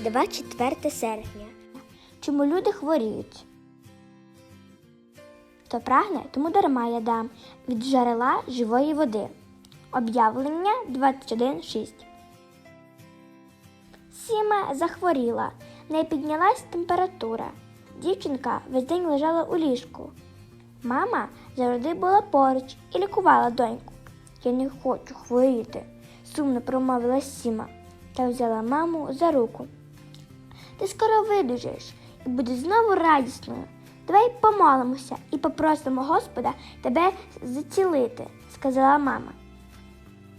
24 серпня. Чому люди хворіють? Хто прагне, тому дарма я дам від джерела живої води. Об'явлення 21.6. Сіма захворіла, в неї піднялась температура. Дівчинка весь день лежала у ліжку. Мама завжди була поруч і лікувала доньку. Я не хочу хворіти, сумно промовила Сіма та взяла маму за руку. Ти скоро видужаєш і будеш знову радісною. Давай помолимося і попросимо Господа тебе зацілити, сказала мама.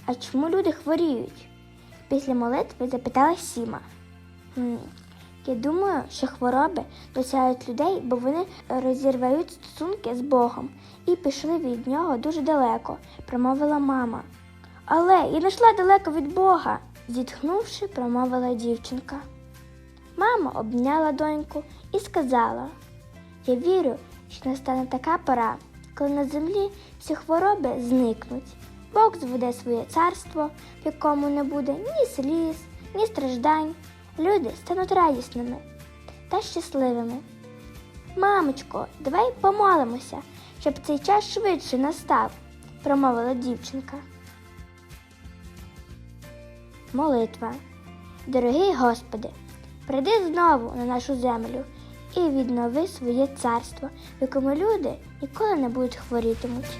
А чому люди хворіють? Після молитви запитала Сіма. «М, Я думаю, що хвороби досягають людей, бо вони розірвають стосунки з Богом і пішли від нього дуже далеко, промовила мама. Але я не йшла далеко від Бога, зітхнувши, промовила дівчинка. Мама обняла доньку і сказала: Я вірю, що настане така пора, коли на землі всі хвороби зникнуть. Бог зведе своє царство, в якому не буде ні сліз, ні страждань. Люди стануть радісними та щасливими. Мамочко, давай помолимося, щоб цей час швидше настав, промовила дівчинка. Молитва. Дорогий Господи, прийди знову на нашу землю і віднови своє царство, в якому люди ніколи не будуть хворітимуть.